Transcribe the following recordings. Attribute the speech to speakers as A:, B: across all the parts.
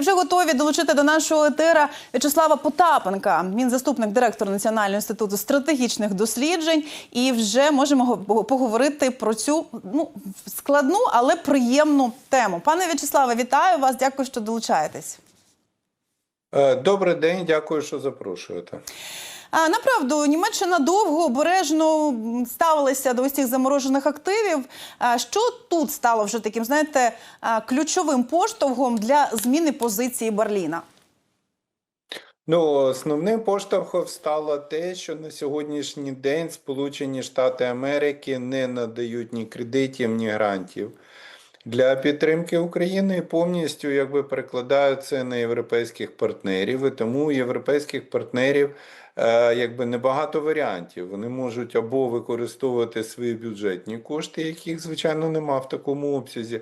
A: І вже готові долучити до нашого етера В'ячеслава Потапенка. Він заступник директора Національного інституту стратегічних досліджень. І вже можемо поговорити про цю ну складну, але приємну тему. Пане В'ячеславе, вітаю вас. Дякую, що долучаєтесь.
B: Е, Добрий день, дякую, що запрошуєте.
A: А, Направду, Німеччина довго обережно ставилася до ось цих заморожених активів. Що тут стало вже таким, знаєте, ключовим поштовхом для зміни позиції Берліна?
B: Ну, основним поштовхом стало те, що на сьогоднішній день Сполучені Штати Америки не надають ні кредитів, ні грантів для підтримки України повністю якби перекладають це на європейських партнерів. І тому у європейських партнерів е, якби небагато варіантів. Вони можуть або використовувати свої бюджетні кошти, яких звичайно нема в такому обсязі.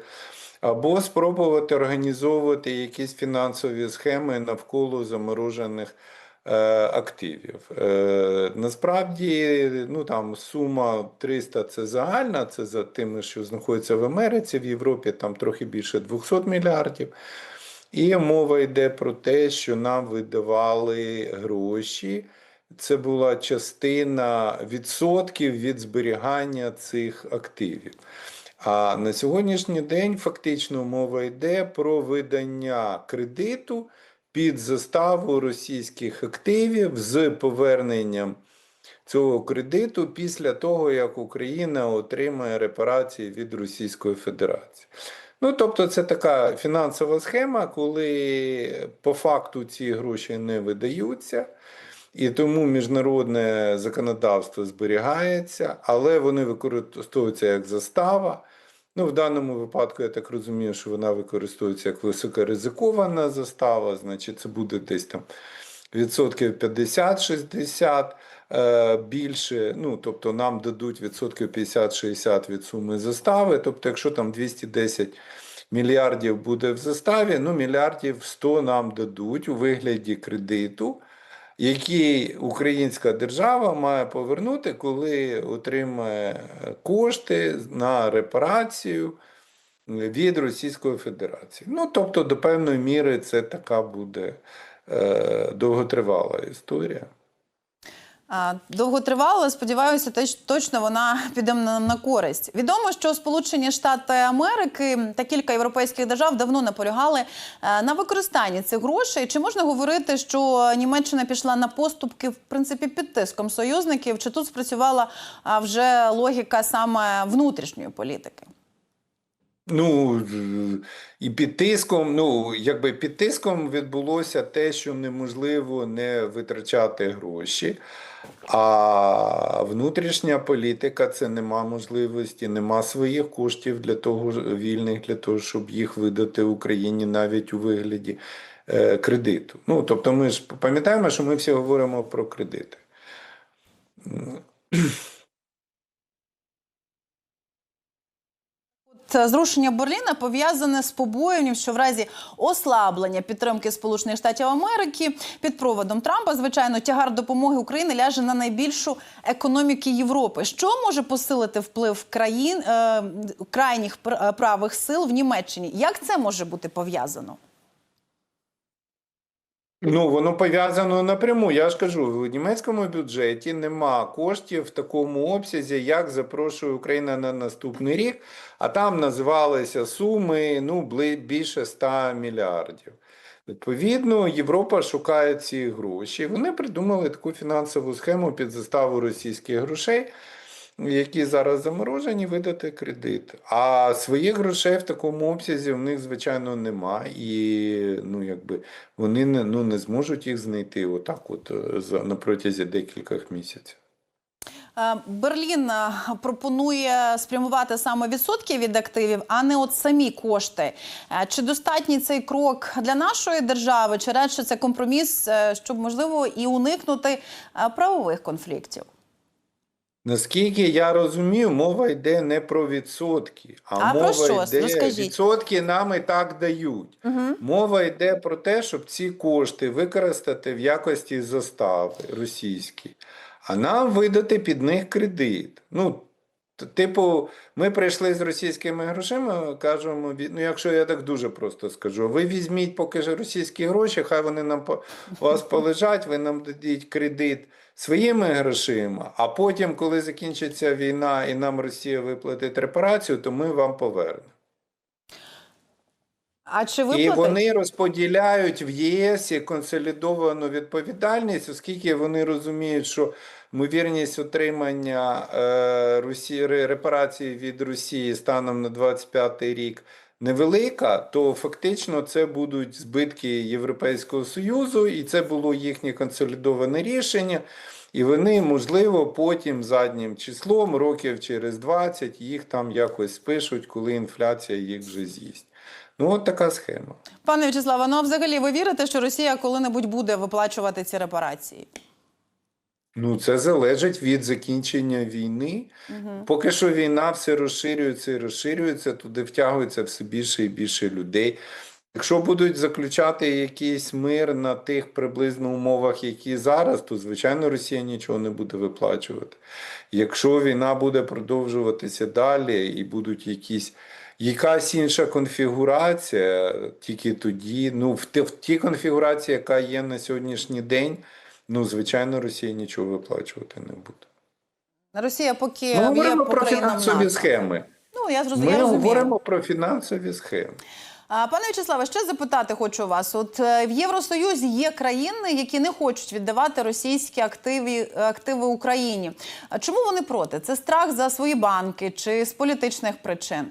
B: Або спробувати організовувати якісь фінансові схеми навколо заморожених активів. Е, насправді, ну там сума 300 це загальна, це за тими, що знаходяться в Америці, в Європі там трохи більше 200 мільярдів. І мова йде про те, що нам видавали гроші. Це була частина відсотків від зберігання цих активів. А на сьогоднішній день фактично мова йде про видання кредиту під заставу російських активів з поверненням цього кредиту після того, як Україна отримає репарації від Російської Федерації. Ну, тобто, це така фінансова схема, коли по факту ці гроші не видаються. І тому міжнародне законодавство зберігається, але вони використовуються як застава. Ну, в даному випадку, я так розумію, що вона використовується як високоризикована застава, значить, це буде десь там відсотків 50-60 е, більше. Ну, тобто нам дадуть відсотків 50-60 від суми застави. Тобто, якщо там 210 мільярдів буде в заставі, ну мільярдів 100 нам дадуть у вигляді кредиту який українська держава має повернути, коли отримає кошти на репарацію від Російської Федерації. Ну, тобто, до певної міри, це така буде е, довготривала історія.
A: А, Довготривало, сподіваюся, теж точно вона піде нам на користь. Відомо, що Сполучені Штати Америки та кілька європейських держав давно наполягали е, на використанні цих грошей. Чи можна говорити, що Німеччина пішла на поступки в принципі під тиском союзників? Чи тут спрацювала вже логіка саме внутрішньої політики?
B: Ну і під тиском, ну якби під тиском відбулося те, що неможливо не витрачати гроші. А внутрішня політика це нема можливості, нема своїх коштів для того вільних для того, щоб їх видати Україні навіть у вигляді е, кредиту. Ну тобто, ми ж пам'ятаємо, що ми всі говоримо про кредити.
A: Зрушення Берліна пов'язане з побоюванням, що в разі ослаблення підтримки Сполучених Штатів Америки під проводом Трампа, звичайно, тягар допомоги України ляже на найбільшу економіку Європи. Що може посилити вплив країн е, крайніх е, правих сил в Німеччині? Як це може бути пов'язано?
B: Ну, воно пов'язано напряму. Я ж кажу, в німецькому бюджеті нема коштів в такому обсязі, як запрошує Україна на наступний рік, а там називалися суми ну, більше 100 мільярдів. Відповідно, Європа шукає ці гроші. Вони придумали таку фінансову схему під заставу російських грошей, які зараз заморожені, видати кредит. А своїх грошей в такому обсязі в них, звичайно, нема. І ну, якби, вони не, ну, не зможуть їх знайти отак от е, за, на протязі декількох місяців.
A: Е, Берлін е, пропонує спрямувати саме відсотки від активів, а не от самі кошти. Чи достатній цей крок для нашої держави, чи радше це компроміс, щоб можливо і уникнути правових конфліктів?
B: Наскільки я розумію, мова йде не про відсотки, а,
A: А про
B: мова
A: що?
B: йде
A: Розкажіть.
B: відсотки нам і так дають.
A: Угу.
B: Мова йде про те, щоб ці кошти використати в якості застави російські, а нам видати під них кредит. Ну, Типу, ми прийшли з російськими грошима, кажемо, ну якщо я так дуже просто скажу, ви візьміть поки ж російські гроші, хай вони нам у вас полежать, ви нам дадіть кредит своїми грошима, а потім, коли закінчиться війна і нам Росія виплатить репарацію, то ми вам повернемо.
A: А чи
B: І вони розподіляють в ЄС консолідовану відповідальність, оскільки вони розуміють, що ймовірність отримання е, Росії, ре- репарацій від Росії станом на 25 рік невелика, то фактично це будуть збитки Європейського Союзу, і це було їхнє консолідоване рішення. І вони, можливо, потім заднім числом, років через 20, їх там якось спишуть, коли інфляція їх вже з'їсть. Ну, от така схема.
A: Пане В'ячеславе, ну а взагалі ви вірите, що Росія коли-небудь буде виплачувати ці репарації?
B: Ну, це залежить від закінчення війни. Поки що війна все розширюється і розширюється, туди втягується все більше і більше людей. Якщо будуть заключати якийсь мир на тих приблизно умовах, які зараз, то звичайно Росія нічого не буде виплачувати. Якщо війна буде продовжуватися далі і будуть якісь якась інша конфігурація, тільки тоді, ну в, в тій конфігурації, яка є на сьогоднішній день, ну звичайно, Росія нічого виплачувати не буде.
A: Росія поки
B: Ми говоримо про фінансові схеми.
A: Ну я зрозум...
B: Ми говоримо про фінансові схеми.
A: Пане В'ячеславе, ще запитати хочу вас. От е, в Євросоюзі є країни, які не хочуть віддавати російські активи, активи Україні. Чому вони проти? Це страх за свої банки чи з політичних причин?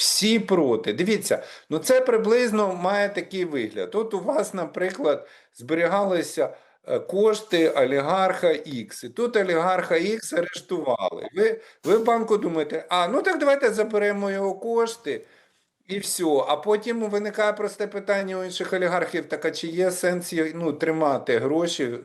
B: Всі проти. Дивіться, ну це приблизно має такий вигляд. От у вас, наприклад, зберігалися е, кошти олігарха X. І тут олігарха X арештували. Ви, ви в банку думаєте, а ну так давайте заберемо його кошти. І все. А потім виникає просте питання у інших олігархів: так а чи є сенс ну, тримати гроші,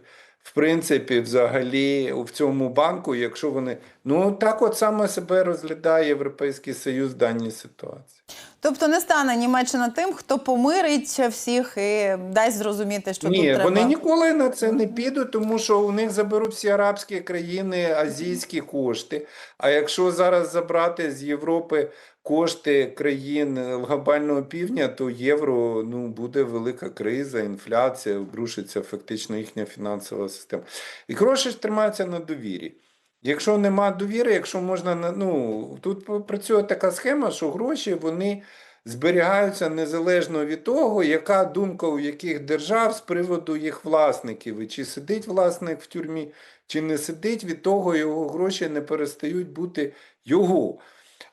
B: в принципі, взагалі в цьому банку, якщо вони. Ну так от саме себе розглядає Європейський Союз в даній ситуації.
A: Тобто не стане Німеччина тим, хто помирить всіх і дасть зрозуміти, що
B: Ні,
A: тут треба...
B: вони ніколи на це не підуть, тому що у них заберуть всі арабські країни азійські кошти. А якщо зараз забрати з Європи кошти країн глобального півдня, то євро ну буде велика криза, інфляція, обрушиться фактично їхня фінансова система. І гроші ж тримаються на довірі. Якщо нема довіри, якщо можна на- ну тут працює така схема, що гроші вони зберігаються незалежно від того, яка думка у яких держав з приводу їх власників, і чи сидить власник в тюрмі, чи не сидить, від того його гроші не перестають бути його.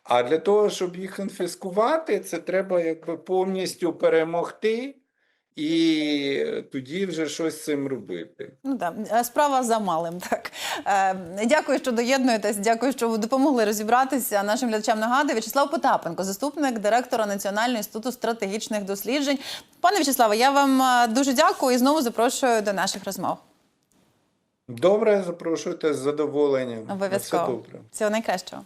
B: А для того, щоб їх конфіскувати, це треба якби повністю перемогти і тоді вже щось з цим робити.
A: Ну так, е, справа за малим. Так е, дякую, що доєднуєтесь. Дякую, що ви допомогли розібратися. Нашим глядачам нагадую В'ячеслав Потапенко, заступник директора Національного інституту стратегічних досліджень. Пане В'ячеславе, я вам е, дуже дякую і знову запрошую до наших розмов.
B: Добре, запрошуйте з задоволенням.
A: Обов'язково
B: добре.
A: всього найкращого.